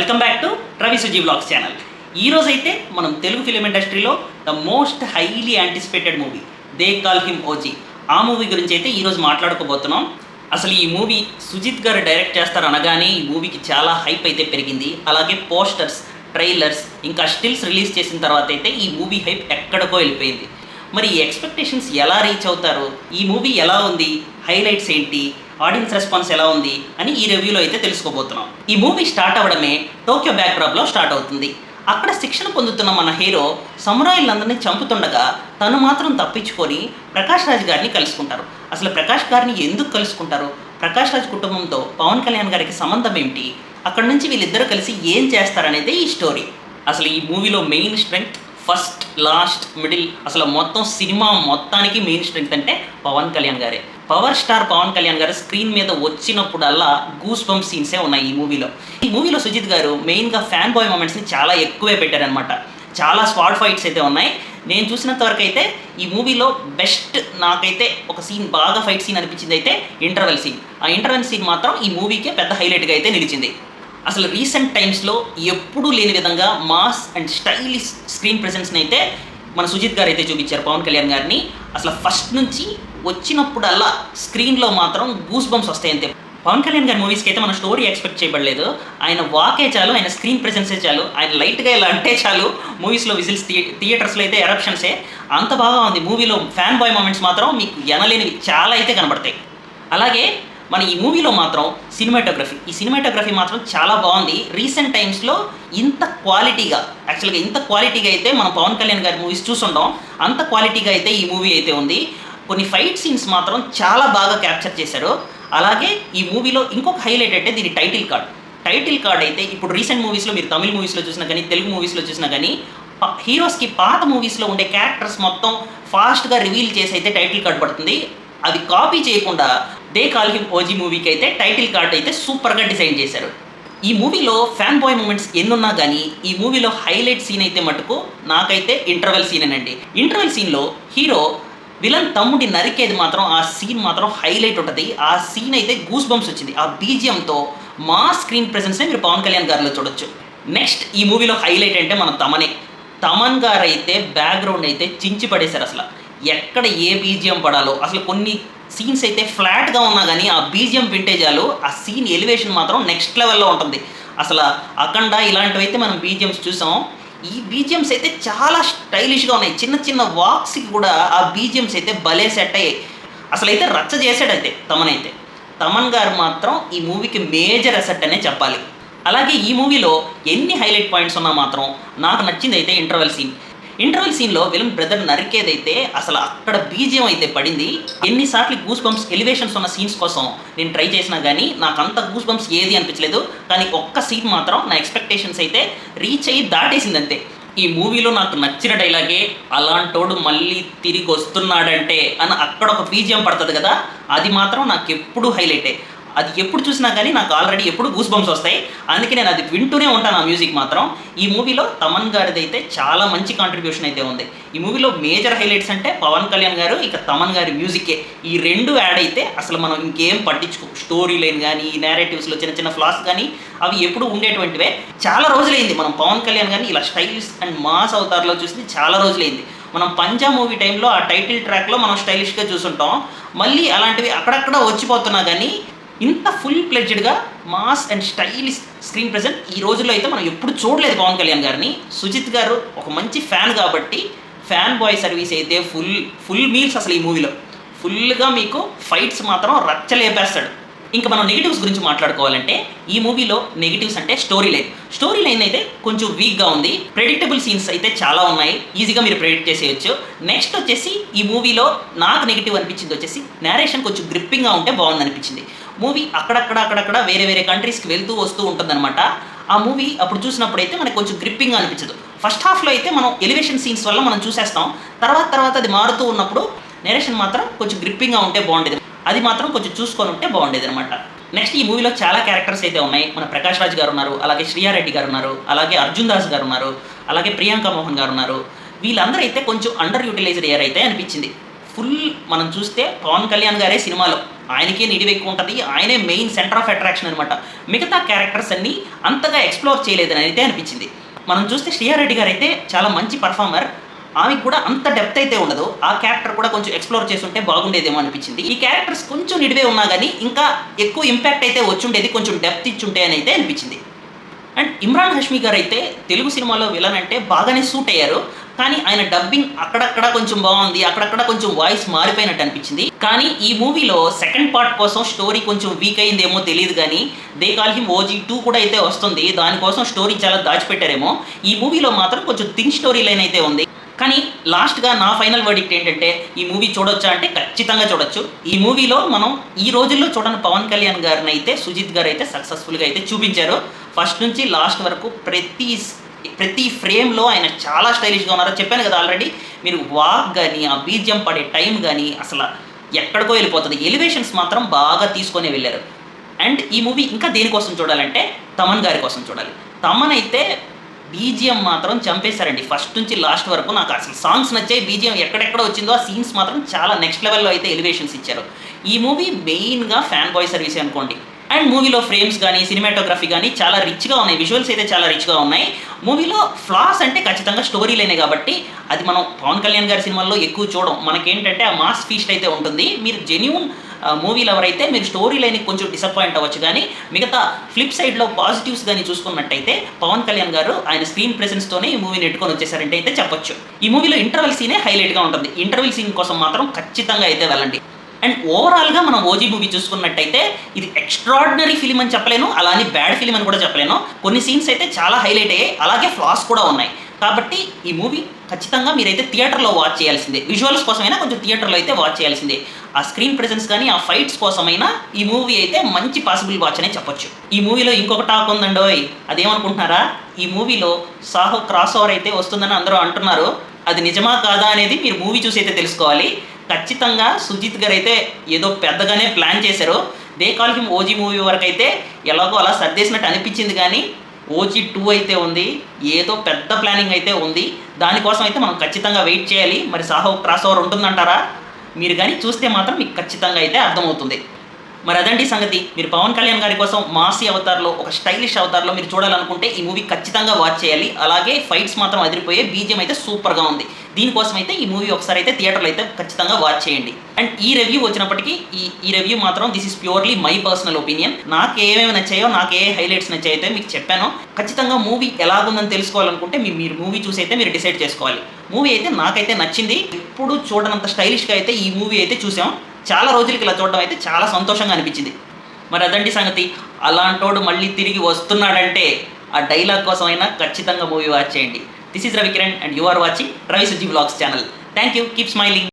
Welcome back to Ravi Suji blogs channel ఈ మనం Telugu film ఇండస్ట్రీలో the most highly anticipated movie they call him OG ఆ movie గురించి అయితే ఈరోజు మాట్లాడుకోబోతున్నాం. అసలు ఈ మూవీ సుజిత్ గారు డైరెక్ట్ చేస్తారు అనగానే ఈ మూవీకి చాలా హైప్ అయితే పెరిగింది. అలాగే పోస్టర్స్ ట్రైలర్స్ ఇంకా స్టిల్స్ రిలీజ్ చేసిన తర్వాత అయితే ఈ మూవీ హైప్ ఎక్కడికో వెళ్ళిపోయింది. మరి ఈ ఎక్స్పెక్టేషన్స్ ఎలా రీచ్ అవుతారు? ఈ మూవీ ఎలా ఉంది? హైలైట్స్ ఏంటి? ఆడియన్స్ రెస్పాన్స్ ఎలా ఉంది అని ఈ రివ్యూలో అయితే తెలుసుకోబోతున్నాం. ఈ మూవీ స్టార్ట్ అవ్వడమే టోక్యో బ్యాక్డ్రాప్లో స్టార్ట్ అవుతుంది. అక్కడ శిక్షణ పొందుతున్న మన హీరో సమురాయిలందరినీ చంపుతుండగా తను మాత్రం తప్పించుకొని ప్రకాష్ రాజ్ గారిని కలుసుకుంటారు. అసలు ప్రకాష్ గారిని ఎందుకు కలుసుకుంటారు? ప్రకాష్ రాజ్ కుటుంబంతో పవన్ కళ్యాణ్ గారికి సంబంధం ఏమిటి? అక్కడ నుంచి వీళ్ళిద్దరూ కలిసి ఏం చేస్తారనేదే ఈ స్టోరీ అసలు ఈ మూవీలో main strength first last middle అసలు మొత్తం సినిమా మొత్తానికి మెయిన్ స్ట్రెంగ్త్ అంటే పవన్ కళ్యాణ్ గారే. పవర్ స్టార్ పవన్ కళ్యాణ్ గారు స్క్రీన్ మీద వచ్చినప్పుడల్లా గూస్ బంప్ సీన్సే ఉన్నాయి ఈ మూవీలో. ఈ మూవీలో సుజిత్ గారు మెయిన్గా ఫ్యాన్ బాయ్ మూమెంట్స్ని చాలా ఎక్కువే పెట్టారనమాట చాలా స్పాట్ ఫైట్స్ అయితే ఉన్నాయి. నేను చూసినంత వరకు అయితే ఈ మూవీలో బెస్ట్ నాకైతే ఒక సీన్ బాగా ఫైట్ సీన్ అనిపించింది అయితే ఇంటర్వెల్ సీన్ ఆ ఇంటర్వెల్ సీన్ మాత్రం ఈ మూవీకే పెద్ద హైలైట్గా అయితే నిలిచింది. అసలు రీసెంట్ టైమ్స్లో ఎప్పుడూ లేని విధంగా మాస్ అండ్ స్టైలిష్ స్క్రీన్ ప్రెసెన్స్ని అయితే మన సుజిత్ గారు అయితే చూపించారు పవన్ కళ్యాణ్ గారిని. అసలు ఫస్ట్ నుంచి వచ్చినప్పుడల్లా స్క్రీన్లో మాత్రం గూస్ బంప్స్ వస్తాయి అంతే. పవన్ కళ్యాణ్ గారి మూవీస్కి అయితే మన స్టోరీ ఎక్స్పెక్ట్ చేయబడలేదు. ఆయన వాకే చాలు ఆయన స్క్రీన్ ప్రెసెన్సే చాలు ఆయన లైట్గా ఇలా అంటే చాలు. మూవీస్లో విజిల్స్ థియేటర్స్లో అయితే ఎరప్షన్సే అంత బాగా ఉంది. మూవీలో ఫ్యాన్ బాయ్ మూమెంట్స్ మాత్రం మీకు ఎనలేనివి చాలా అయితే కనబడతాయి. అలాగే మన ఈ మూవీలో మాత్రం సినిమాటోగ్రఫీ ఈ సినిమాటోగ్రఫీ మాత్రం చాలా బాగుంది. రీసెంట్ టైమ్స్లో ఇంత క్వాలిటీగా యాక్చువల్గా ఇంత క్వాలిటీగా అయితే మనం పవన్ కళ్యాణ్ గారి మూవీస్ చూసుంటాం. అంత క్వాలిటీగా అయితే ఈ మూవీ అయితే ఉంది. కొన్ని ఫైట్ సీన్స్ మాత్రం చాలా బాగా క్యాప్చర్ చేశారు. అలాగే ఈ మూవీలో ఇంకొక హైలైట్ అంటే దీని టైటిల్ కార్డ్ టైటిల్ కార్డ్ అయితే ఇప్పుడు రీసెంట్ మూవీస్లో మీరు తమిళ మూవీస్లో చూసినా కానీ తెలుగు మూవీస్లో చూసినా కానీ హీరోస్కి పాత మూవీస్లో ఉండే క్యారెక్టర్స్ మొత్తం ఫాస్ట్గా రివీల్ చేసి అయితే టైటిల్ కార్డ్ పడుతుంది. అది కాపీ చేయకుండా దే కాల్ హిమ్ ఓజీ మూవీకి అయితే టైటిల్ కార్డ్ అయితే సూపర్గా డిజైన్ చేశారు. ఈ మూవీలో ఫ్యాన్ బాయ్ మూమెంట్స్ ఎన్నున్నా కానీ ఈ మూవీలో హైలైట్ సీన్ అయితే మటుకు నాకైతే ఇంటర్వెల్ సీనేనండి ఇంటర్వెల్ సీన్లో హీరో విలన్ తమ్ముడి నరికేది మాత్రం ఆ సీన్ మాత్రం హైలైట్ ఉంటుంది. ఆ సీన్ అయితే గూస్ బంప్స్ వచ్చింది. ఆ బీజియంతో మా స్క్రీన్ ప్రెసెన్స్ని మీరు పవన్ కళ్యాణ్ గారిలో చూడొచ్చు. నెక్స్ట్ ఈ మూవీలో హైలైట్ అంటే మన తమనే. తమన్ గారు అయితే బ్యాక్గ్రౌండ్ అయితే చించి పడేశారు అసలు. ఎక్కడ ఏ బీజియం పడాలో అసలు కొన్ని సీన్స్ అయితే ఫ్లాట్గా ఉన్నా కానీ ఆ బీజియం వింటేజాలు ఆ సీన్ ఎలివేషన్ మాత్రం నెక్స్ట్ లెవెల్లో ఉంటుంది. అసలు అఖండ ఇలాంటివైతే మనం బీజిఎమ్స్ చూసాం. ఈ బీజిఎమ్స్ అయితే చాలా స్టైలిష్గా ఉన్నాయి. చిన్న చిన్న వాక్స్కి కూడా ఆ బీజిఎమ్స్ అయితే భలే సెట్ అయ్యాయి. అసలు అయితే రచ్చ చేసాడైతే తమనైతే. తమన్ గారు మాత్రం ఈ మూవీకి మేజర్ అసెట్ అనే చెప్పాలి. అలాగే ఈ మూవీలో ఎన్ని హైలైట్ పాయింట్స్ ఉన్నా మాత్రం నాకు నచ్చింది అయితే ఇంటర్వెల్ సీన్. ఇంటర్వెల్ సీన్లో విలన్ బ్రదర్ నరికేదైతే అసలు అక్కడ బీజియం అయితే పడింది ఎన్నిసార్లు గూస్ బంప్స్ ఎలివేషన్స్ ఉన్న సీన్స్ కోసం నేను ట్రై చేసినా కానీ నాకు అంత గూస్ బంప్స్ ఏది అనిపించలేదు. కానీ ఒక్క సీన్ మాత్రం నా ఎక్స్పెక్టేషన్స్ అయితే రీచ్ అయ్యి దాటేసింది అంతే ఈ మూవీలో నాకు నచ్చిన డైలాగే అలాంటోడు మళ్ళీ తిరిగి వస్తున్నాడంటే అని అక్కడ ఒక బీజియం పడుతుంది కదా అది మాత్రం నాకు ఎప్పుడు హైలైటే అది ఎప్పుడు చూసినా కానీ నాకు ఆల్రెడీ ఎప్పుడు గూస్ బంప్స్ వస్తాయి. అందుకే నేను అది వింటూనే ఉంటాను ఆ మ్యూజిక్ మాత్రం. ఈ మూవీలో తమన్ గారిది అయితే చాలా మంచి కాంట్రిబ్యూషన్ అయితే ఉంది. ఈ మూవీలో మేజర్ హైలైట్స్ అంటే పవన్ కళ్యాణ్ గారు ఇక తమన్ గారి మ్యూజికే ఈ రెండు యాడ్ అయితే అసలు మనం ఇంకేం పట్టించుకో స్టోరీ లైన్ కానీ ఈ నేరేటివ్స్లో చిన్న చిన్న ఫ్లాస్ కానీ అవి ఎప్పుడు ఉండేటువంటివే. చాలా రోజులైంది మనం పవన్ కళ్యాణ్ గారిని ఇలా స్టైలిష్ అండ్ మాస్ అవతార్లో చూసింది చాలా రోజులైంది. మనం పంజా మూవీ టైంలో ఆ టైటిల్ ట్రాక్లో మనం స్టైలిష్గా చూసుంటాం. మళ్ళీ అలాంటివి అక్కడక్కడ వచ్చిపోతున్నా కానీ ఇంత full ప్లెడ్జ్డ్గా mass and stylish screen present ఈ రోజుల్లో అయితే మనం ఎప్పుడు చూడలేదు పవన్ కళ్యాణ్ గారిని. సుజిత్ గారు ఒక మంచి ఫ్యాన్ కాబట్టి ఫ్యాన్ బాయ్ సర్వీస్ అయితే ఫుల్ ఫుల్ మీల్స్ అసలు ఈ మూవీలో ఫుల్గా మీకు ఫైట్స్ మాత్రం రచ్చలేపేస్తాడు. ఇంకా మనం నెగిటివ్స్ గురించి మాట్లాడుకోవాలంటే ఈ మూవీలో నెగిటివ్స్ అంటే స్టోరీ లైన్ స్టోరీ లైన్ అయితే కొంచెం వీక్గా ఉంది. ప్రెడిక్టబుల్ సీన్స్ అయితే చాలా ఉన్నాయి. ఈజీగా మీరు ప్రెడిక్ట్ చేసేయచ్చు. నెక్స్ట్ వచ్చేసి ఈ మూవీలో నాకు నెగిటివ్ అనిపించింది వచ్చేసి నేరేషన్ కొంచెం గ్రిప్పింగ్గా ఉంటే బాగుంది అనిపించింది మూవీ అక్కడక్కడ అక్కడక్కడ వేరే వేరే కంట్రీస్కి వెళ్తూ వస్తూ ఉంటుందన్నమాట. ఆ మూవీ అప్పుడు చూసినప్పుడు అయితే మనకు కొంచెం గ్రిప్పింగ్ అనిపించదు. ఫస్ట్ హాఫ్లో అయితే మనం ఎలివేషన్ సీన్స్ వల్ల మనం చూసేస్తాం. తర్వాత తర్వాత అది మారుతూ ఉన్నప్పుడు నేరేషన్ మాత్రం కొంచెం గ్రిప్పింగ్గా ఉంటే బాగుండేది. అది మాత్రం కొంచెం చూసుకొని ఉంటే బాగుండేది అనమాట నెక్స్ట్ ఈ మూవీలో చాలా క్యారెక్టర్స్ అయితే ఉన్నాయి. మన ప్రకాష్ రాజ్ గారు ఉన్నారు అలాగే శ్రీయారెడ్డి గారు ఉన్నారు అలాగే అర్జున్ దాస్ గారు ఉన్నారు అలాగే ప్రియాంక మోహన్ గారు ఉన్నారు వీళ్ళందరూ అయితే కొంచెం అండర్ యూటిలైజ్డ్ ఇయర్ అయితే అనిపించింది. ఫుల్ మనం చూస్తే పవన్ కళ్యాణ్ గారే సినిమాలో. ఆయనకే నిడివి ఎక్కువ ఉంటుంది. ఆయనే మెయిన్ సెంటర్ ఆఫ్ అట్రాక్షన్ అనమాట మిగతా క్యారెక్టర్స్ అన్నీ అంతగా ఎక్స్ప్లోర్ చేయలేదని అయితే అనిపించింది. మనం చూస్తే శ్రీయారెడ్డి గారు అయితే చాలా మంచి పర్ఫార్మర్ ఆమెకు కూడా అంత డెప్త్ అయితే ఉండదు. ఆ క్యారెక్టర్ కూడా కొంచెం ఎక్స్ప్లోర్ చేస్తుంటే బాగుండేదేమో అనిపించింది. ఈ క్యారెక్టర్స్ కొంచెం నిడివే ఉన్నా కానీ ఇంకా ఎక్కువ ఇంపాక్ట్ అయితే వచ్చుండేది కొంచెం డెప్త్ ఇచ్చుంటే అని అయితే అనిపించింది. అండ్ ఇమ్రాన్ హష్మి గారు అయితే తెలుగు సినిమాలో విలన్ అంటే బాగానే సూట్ అయ్యారు. కానీ ఆయన డబ్బింగ్ అక్కడక్కడ కొంచెం బాగుంది అక్కడక్కడ కొంచెం వాయిస్ మారిపోయినట్టు అనిపించింది. కానీ ఈ మూవీలో సెకండ్ పార్ట్ కోసం స్టోరీ కొంచెం వీక్ అయిందేమో తెలియదు కానీ they call him OG two కూడా అయితే వస్తుంది. దానికోసం స్టోరీ చాలా దాచిపెట్టారేమో. ఈ మూవీలో మాత్రం కొంచెం థిన్ స్టోరీ లైన్ అయితే ఉంది. కానీ లాస్ట్గా నా ఫైనల్ వర్డిక్ట్ ఏంటంటే ఈ మూవీ చూడొచ్చా అంటే ఖచ్చితంగా చూడొచ్చు. ఈ మూవీలో మనం ఈ రోజుల్లో చూడని పవన్ కళ్యాణ్ గారిని అయితే సుజిత్ గారు అయితే సక్సెస్ఫుల్గా అయితే చూపించారు. ఫస్ట్ నుంచి లాస్ట్ వరకు ప్రతి ప్రతి ఫ్రేమ్లో ఆయన చాలా స్టైలిష్గా ఉన్నారో. చెప్పాను కదా ఆల్రెడీ మీరు వాక్ కానీ ఆ బీజియం పడే టైం కానీ అసలు ఎక్కడికో వెళ్ళిపోతుంది. ఎలివేషన్స్ మాత్రం బాగా తీసుకొని వెళ్ళారు. అండ్ ఈ మూవీ ఇంకా దేనికోసం చూడాలంటే తమన్ గారి కోసం చూడాలి. తమన్ అయితే బీజిఎం మాత్రం చంపేశారండి. ఫస్ట్ నుంచి లాస్ట్ వరకు నాకు అసలు సాంగ్స్ నచ్చాయి. బీజిఎం ఎక్కడెక్కడ వచ్చిందో ఆ సీన్స్ మాత్రం చాలా నెక్స్ట్ లెవెల్లో అయితే ఎలివేషన్స్ ఇచ్చారు. ఈ మూవీ మెయిన్గా ఫ్యాన్ బాయ్ సర్వీస్ అనుకోండి. అండ్ మూవీలో ఫ్రేమ్స్ కానీ సినిమాటోగ్రఫీ కానీ చాలా రిచ్గా ఉన్నాయి. విజువల్స్ అయితే చాలా రిచ్గా ఉన్నాయి. మూవీలో ఫ్లాస్ అంటే ఖచ్చితంగా స్టోరీ లేనే కాబట్టి అది మనం పవన్ కళ్యాణ్ గారి సినిమాల్లో ఎక్కువ చూడం. మనకేంటంటే ఆ మాస్ ఫీస్ట్ అయితే ఉంటుంది. మీరు జెన్యున్ మూవీ లవర్ అయితే మీరు స్టోరీ లైన్కి కొంచెం డిసప్పాయింట్ అవ్వచ్చు. కానీ మిగతా ఫ్లిప్ సైడ్లో పాజిటివ్స్ కానీ చూసుకున్నట్టయితే పవన్ కళ్యాణ్ గారు ఆయన స్క్రీన్ ప్రెసెన్స్తోనే ఈ మూవీని ఎట్టుకొని వచ్చేసారంటే అయితే చెప్పొచ్చు. ఈ మూవీలో ఇంటర్వెల్ సీనే హైలైట్గా ఉంటుంది. ఇంటర్వెల్ సీన్ కోసం మాత్రం ఖచ్చితంగా అయితే వెళ్ళండి. అండ్ ఓవరాల్గా మనం ఓజీ మూవీ చూసుకున్నట్టయితే ఇది ఎక్స్ట్రాడినరీ ఫిలిం అని చెప్పలేను. అలానే బ్యాడ్ ఫిలిం అని కూడా చెప్పలేను. కొన్ని సీన్స్ అయితే చాలా హైలైట్ అయ్యాయి. అలాగే ఫ్లాస్ కూడా ఉన్నాయి. కాబట్టి ఈ మూవీ ఖచ్చితంగా మీరైతే థియేటర్లో వాచ్ చేయాల్సిందే. విజువల్స్ కోసమైనా కొంచెం థియేటర్లో అయితే వాచ్ చేయాల్సిందే. ఆ స్క్రీన్ ప్రెజెన్స్ కానీ ఆ ఫైట్స్ కోసమైనా ఈ మూవీ అయితే మంచి పాసిబుల్ వాచ్ అనే చెప్పొచ్చు. ఈ మూవీలో ఇంకొక టాక్ ఉందండోయ్. ఓయ్ అదేమనుకుంటున్నారా? ఈ మూవీలో సాహో క్రాస్ ఓవర్ అయితే వస్తుందని అందరూ అంటున్నారు. అది నిజమా కాదా అనేది మీరు మూవీ చూసి అయితే తెలుసుకోవాలి. ఖచ్చితంగా సుజిత్ గారు అయితే ఏదో పెద్దగానే ప్లాన్ చేశారు. They call him OG movie వరకు అయితే ఎలాగో అలా సర్దేసినట్టు అనిపించింది కానీ ఓజీ టూ అయితే ఉంది. ఏదో పెద్ద ప్లానింగ్ అయితే ఉంది. దానికోసం అయితే మనం ఖచ్చితంగా వెయిట్ చేయాలి. మరి సాహో క్రాస్ ఓవర్ ఉంటుందంటారా? మీరు కానీ చూస్తే మాత్రం మీకు ఖచ్చితంగా అయితే అర్థమవుతుంది. మరి అదండి సంగతి. మీరు పవన్ కళ్యాణ్ గారి కోసం మాసి అవతార్లో ఒక స్టైలిష్ అవతార్లో మీరు చూడాలనుకుంటే ఈ మూవీ ఖచ్చితంగా వాచ్ చేయాలి. అలాగే ఫైట్స్ మాత్రం అదిరిపోయే బీజియం అయితే సూపర్గా ఉంది. దీనికోసం అయితే ఈ మూవీ ఒకసారి అయితే థియేటర్లో అయితే ఖచ్చితంగా వాచ్ చేయండి. అండ్ ఈ రివ్యూ వచ్చినప్పటికీ ఈ ఈ రివ్యూ మాత్రం this is purely my personal opinion. నాకు ఏమేమి నచ్చాయో నాకు ఏ హైలైట్స్ నచ్చాయో మీకు చెప్పాను. ఖచ్చితంగా మూవీ ఎలాగుందని తెలుసుకోవాలనుకుంటే మీ మీరు మూవీ చూసి అయితే మీరు డిసైడ్ చేసుకోవాలి. మూవీ అయితే నాకైతే నచ్చింది. ఎప్పుడు చూడనంత స్టైలిష్గా అయితే ఈ మూవీ అయితే చూసాం. చాలా రోజులకి ఇలా చూడడం అయితే చాలా సంతోషంగా అనిపించింది. మరి అదండి సంగతి. అలాంటోడు మళ్ళీ తిరిగి వస్తున్నాడంటే ఆ డైలాగ్ కోసమైనా ఖచ్చితంగా మూవీ వాచ్ చేయండి. This is Ravikiran and you are watching Ravi Suji blogs channel thank you keep smiling